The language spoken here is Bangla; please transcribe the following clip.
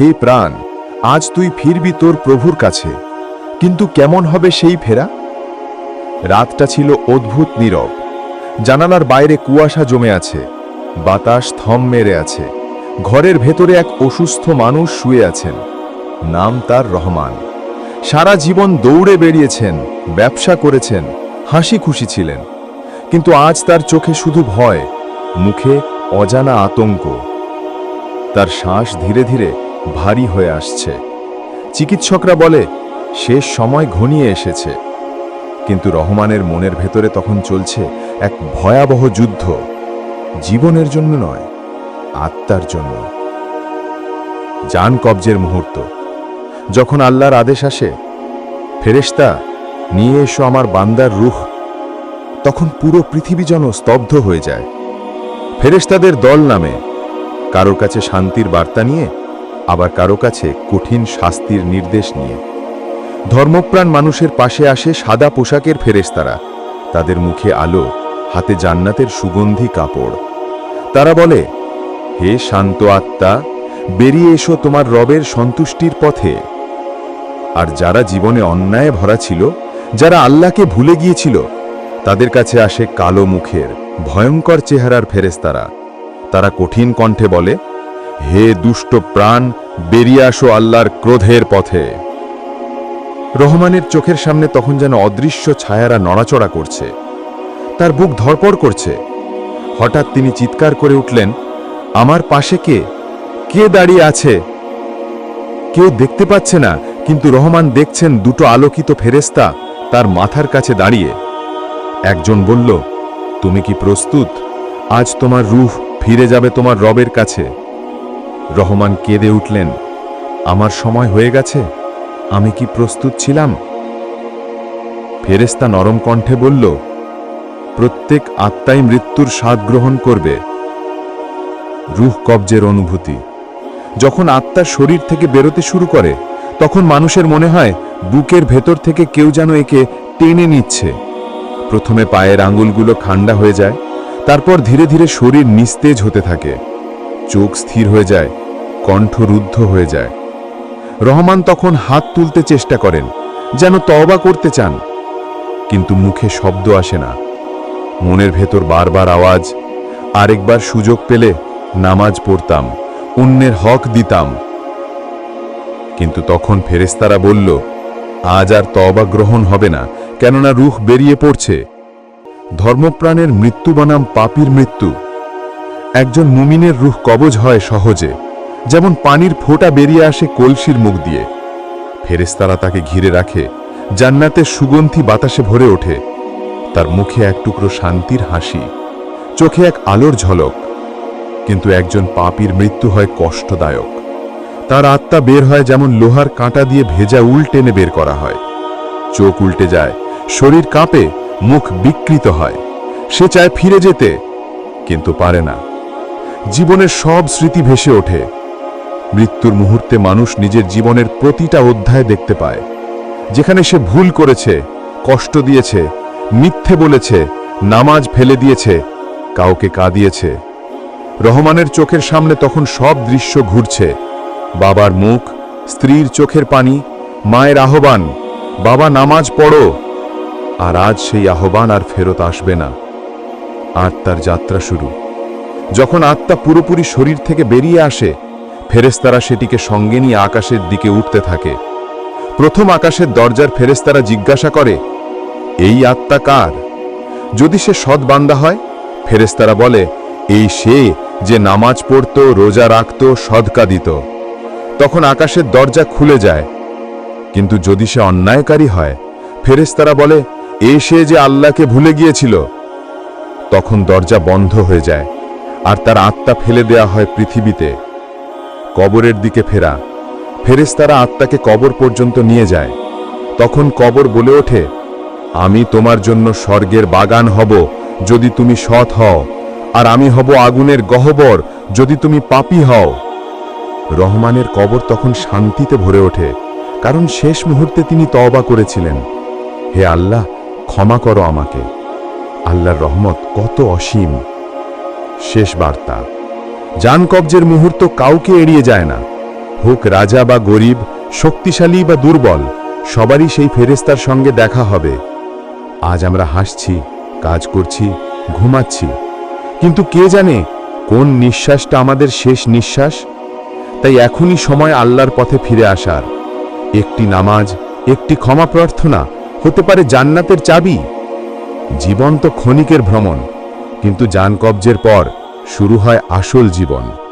হে প্রাণ, আজ তুই ফিরবি তোর প্রভুর কাছে। কিন্তু কেমন হবে সেই ফেরা? রাতটা ছিল অদ্ভুত নীরব। জানালার বাইরে কুয়াশা জমে আছে। বাতাস থম মেরে আছে। ঘরের ভেতরে এক অসুস্থ মানুষ শুয়ে আছেন। নাম তার রহমান। সারা জীবন দৌড়ে বেরিয়েছেন, ব্যবসা করেছেন, হাসি খুশি ছিলেন। কিন্তু আজ তার চোখে শুধু ভয়, মুখে অজানা আতঙ্ক। তার শ্বাস ধীরে ধীরে ভারী হয়ে আসছে। চিকিৎসকরা বলে, শেষ সময় ঘনিয়ে এসেছে। কিন্তু রহমানের মনের ভেতরে তখন চলছে এক ভয়াবহ যুদ্ধ। জীবনের জন্য নয়, আত্মার জন্য। জান কবজের মুহূর্ত। যখন আল্লাহর আদেশ আসে, ফেরেশতা, নিয়ে এসো আমার বান্দার রুহ। তখন পুরো পৃথিবী যেন স্তব্ধ হয়ে যায়। ফেরেশতাদের দল নামে, কারোর কাছে শান্তির বার্তা নিয়ে আবার কারও কাছে কঠিন শাস্তির নির্দেশ নিয়ে। ধর্মপ্রাণ মানুষের পাশে আসে সাদা পোশাকের ফেরেশতারা। তাদের মুখে আলো, হাতে জান্নাতের সুগন্ধি কাপড়। তারা বলে, হে শান্ত আত্মা, বেরিয়ে এসো তোমার রবের সন্তুষ্টির পথে। আর যারা জীবনে অন্যায় ভরা ছিল, যারা আল্লাহকে ভুলে গিয়েছিল, তাদের কাছে আসে কালো মুখের, ভয়ঙ্কর চেহারার ফেরেস্তারা তারা কঠিন কণ্ঠে বলে হে দুষ্ট প্রাণ, বেরিয়ে আসো আল্লাহর ক্রোধের পথে। রহমানের চোখের সামনে তখন যেন অদৃশ্য ছায়ারা নড়াচড়া করছে। তার বুক ধরপড় করছে। হঠাৎ তিনি চিৎকার করে উঠলেন, আমার পাশে কে? কে দাঁড়িয়ে আছে? কেউ দেখতে পাচ্ছে না, কিন্তু রহমান দেখছেন দুটো আলোকিত ফেরেস্তা তার মাথার কাছে দাঁড়িয়ে। একজন বলল, তুমি কি প্রস্তুত? আজ তোমার রূহ ফিরে যাবে তোমার রবের কাছে। রহমান কেঁদে উঠলেন, আমার সময় হয়ে গেছে, আমি কি প্রস্তুত ছিলাম? ফেরেস্তা নরম কণ্ঠে বলল, প্রত্যেক আত্মাই মৃত্যুর স্বাদ গ্রহণ করবে। রুহ কবজের অনুভূতি, যখন আত্মার শরীর থেকে বেরোতে শুরু করে, তখন মানুষের মনে হয় বুকের ভেতর থেকে কেউ যেন একে টেনে নিচ্ছে। প্রথমে পায়ের আঙুলগুলো ঠান্ডা হয়ে যায়, তারপর ধীরে ধীরে শরীর নিস্তেজ হতে থাকে। চোখ স্থির হয়ে যায় কণ্ঠ রুদ্ধ হয়ে যায়। রহমান তখন হাত তুলতে চেষ্টা করেন, যেন তওবা করতে চান। কিন্তু মুখে শব্দ আসে না। মনের ভেতর বারবার আওয়াজ, আরেকবার সুযোগ পেলে নামাজ পড়তাম, অন্যের হক দিতাম। কিন্তু তখন ফেরেস্তারা বলল, আজ আর তবা গ্রহণ হবে না, কেননা রুখ বেরিয়ে পড়ছে। ধর্মপ্রাণের মৃত্যু বনাম পাপির মৃত্যু। একজন মুমিনের রুখ কবজ হয় সহজে। যেমন পানির ফোঁটা বেরিয়ে আসে কলসির মুখ দিয়ে। ফেরেস্তারা তাকে ঘিরে রাখে, জান্নাতের সুগন্ধি বাতাসে ভরে ওঠে। তার মুখে এক টুকরো শান্তির হাসি, চোখে এক আলোর ঝলক। কিন্তু একজন পাপির মৃত্যু হয় কষ্টদায়ক। তার আত্মা বের হয় যেমন লোহার কাঁটা দিয়ে ভেজা উল টেনে বের করা হয়। চোখ উল্টে যায়, শরীর কাঁপে, মুখ বিকৃত হয়। সে চায় ফিরে যেতে, কিন্তু পারে না। জীবনের সব স্মৃতি ভেসে ওঠে। মৃত্যুর মুহূর্তে মানুষ নিজের জীবনের প্রতিটা অধ্যায় দেখতে পায়। যেখানে সে ভুল করেছে, কষ্ট দিয়েছে, মিথ্যে বলেছে, নামাজ ফেলে দিয়েছে, কাউকে কাঁদিয়েছে। রহমানের চোখের সামনে তখন সব দৃশ্য ঘুরছে। বাবার মুখ, স্ত্রীর চোখের পানি, মায়ের আহ্বান, বাবা, নামাজ পড়ো। আর আজ সেই আহ্বান আর ফেরত আসবে না। আর তার যাত্রা শুরু। যখন আত্মা পুরোপুরি শরীর থেকে বেরিয়ে আসে ফেরেস্তারা সেটিকে সঙ্গে নিয়ে আকাশের দিকে উঠতে থাকে। প্রথম আকাশের দরজার ফেরেস্তারা জিজ্ঞাসা করে, এই আত্মা কার? যদি সে সৎ বান্দা হয় ফেরেস্তারা বলে, এই সে যে নামাজ পড়ত, রোজা রাখত, সদকা দিত। তখন আকাশের দরজা খুলে যায়। কিন্তু যদি সে অন্যায়কারী হয় ফেরেস্তারা বলে, এ সে যে আল্লাহকে ভুলে গিয়েছিল। তখন দরজা বন্ধ হয়ে যায়, আর তার আত্মা ফেলে দেয়া হয় পৃথিবীতে। কবরের দিকে ফেরা। ফেরেস্তারা আত্মাকে কবর পর্যন্ত নিয়ে যায়। তখন কবর বলে ওঠে, আমি তোমার জন্য স্বর্গের বাগান হব যদি তুমি সৎ হও, আর আমি হব আগুনের গহ্বর যদি তুমি পাপী হও। রহমানের কবর তখন শান্তিতে ভরে ওঠে, কারণ শেষ মুহূর্তে তিনি তওবা করেছিলেন। হে আল্লাহ, ক্ষমা করো আমাকে। আল্লাহর রহমত কত অসীম। শেষ বার্তা। জান কবজের মুহূর্ত কাউকে এড়িয়ে যায় না। হোক রাজা বা গরিব, শক্তিশালী বা দুর্বল, সবারই সেই ফেরেস্তার সঙ্গে দেখা হবে। আজ আমরা হাসছি, কাজ করছি, ঘুমাচ্ছি। কিন্তু কে জানে কোন নিঃশ্বাসটা আমাদের শেষ নিঃশ্বাস? তাই এখনই সময় আল্লাহর পথে ফিরে আসার। একটি নামাজ, একটি ক্ষমা প্রার্থনা হতে পারে জান্নাতের চাবি? জীবন তো ক্ষণিকের ভ্রমণ, কিন্তু জান কবজের পর শুরু হয় আসল জীবন।